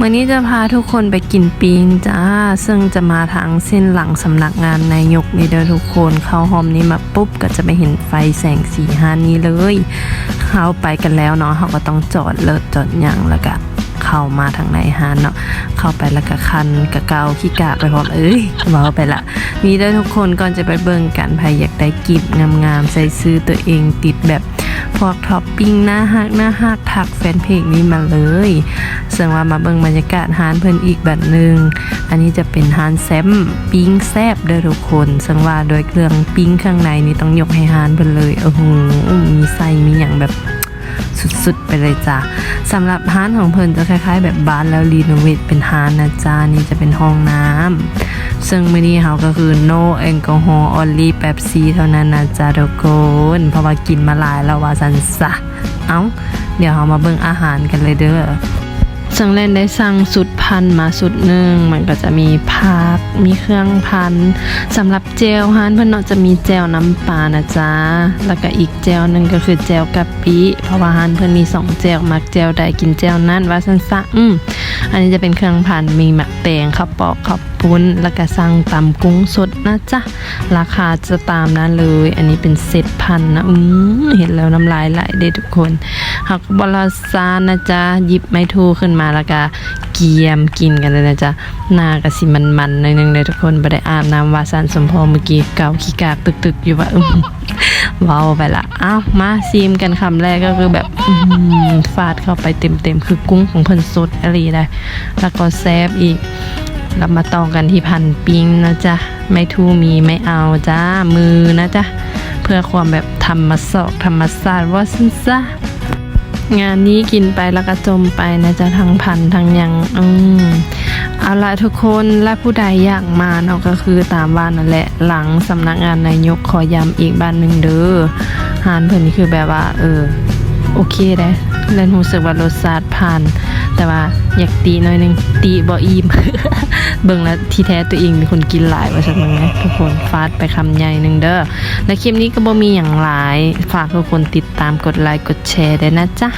มื่อนี้จะพาทุกคนไปกินปิงจ้า ซึ่งจะมาทางเส้นหลังสำนักงานนายกนี่เด้อทุกคนเข้าห้อมนี้มาปุ๊บก็จะไปเห็นไฟแสงสีฮานี้เลย เข้าไปกันแล้วเนาะเขาก็ต้องจอดเลิศจอดหยังแล้วก็เข้ามาทางในฮานเนาะเข้าไปแล้วก็คันกะเกาขี้กากไปพร้อมเอ้ยเว้าไปละนี่เด้อทุกคนก่อนจะไปเบิ่งกันใครอยากได้กิบงามๆใส่ซื้อตัวเองติดแบบ วกท็อปปิ้งหน้าฮักหน้าฮักทักแฟนเพจนี้มาเลยซึ่งว่ามาเบิ่งบรรยากาศฮานเพิ่นอีกแบบหนึงอันนี้จะเป็นฮานแซมปิ้งแซบเด้อทุกคนซึ่งว่าโดยเครื่องปิ้งข้างในนี่ต้องยกให้ฮานเพิ่นเลยโอ้โหมีไส้มีหยังแบบสุดๆ ไปเลยจ้ะสำหรับฮานของเพิ่นจะคล้าย ๆ แบบบ้านแล้วรีโนเวทเป็นฮานนะจ๊ะนี่จะเป็นห้องน้ำ ซึ่งมื้อนี้เขาก็คือ no alcohol only Pepsi เท่านั้นนะจ๊ะทุกคนเพราะว่ากินมาหลายแล้วว่าสันซะเอ้า เดี๋ยวเรามาเบิ่งอาหารกันเลยเด้อสังเล่นได้สั่งสุดพันมาสุดหนึ่งมันก็จะมีผักมีเครื่องพันสำหรับเจลฮานเพื่อนเนาะจะมีเจลน้ำปลานะจ๊ะแล้วก็อีกเจลหนึ่งก็คือเจลกะปิเพราะว่าฮานเพื่อนมีสองเจลมักเจลใดกินเจลนั่นว่าสันซะอืม อันนี้จะเป็นเครื่องพันมีหมักแตงข้าวปอกข้าวปุ้น แล้วก็สั่งตำกุ้งสดนะจ๊ะ ราคาจะตามนั้นเลย อันนี้เป็นเซตพันนะอืมเห็นแล้วน้ำลายไหลเด้ทุกคนหักบลาซานนะจ๊ะหยิบไม้ทูขึ้นมาแล้วก็เกียมกินกันเลยนะจ๊ะหน้ากะสิมันๆหน่อยนึงเลยทุกคนบ่ได้อาบน้ำวาสันสมพรเมื่อกี้เกาขี้กากตึกๆอยู่ว่าอืม ว้าไปละอ้าวมาซีมกันคำแรกก็คือแบบฟาดเข้าไปเต็มๆ คือกุ้งของเพิ่นสดอะไรได้ แล้วก็แซบอีกเรามาต่อกันที่พันปิงนะจ๊ะ ไม่ทูมีไม่เอาจ้ามือนะจ๊ะ เพื่อความแบบธรรมศอกธรรมศาสตร์ว่าซินซะ งานนี้กินไปแล้วก็จมไปนะจ๊ะทั้งพันทั้งยังอืมเอาละทุกคนและผู้ใดอยากมาเนาะก็คือตามบ้านนั่นแหละหลังสำนักงานนายกขอย้ำอีกบ้านหนึ่งเด้อหานเพิ่นนี่คือแบบว่า เออ โอเคเด้เล่นรู้สึกว่ารสชาติผ่าน แต่ว่าอยากตีหน่อยนึงตีบ่อิ่มเบิ่งแล้วที่แท้ตัวเองเป็นคนกินหลายว่าสักมึงนะทุกคนฟาดไปคำใหญ่หนึ่งเด้อและคลิปนี้ก็บ่มีอย่างหลาย ฝากทุกคนติดตามกดไลค์กดแชร์ได้นะจ๊ะ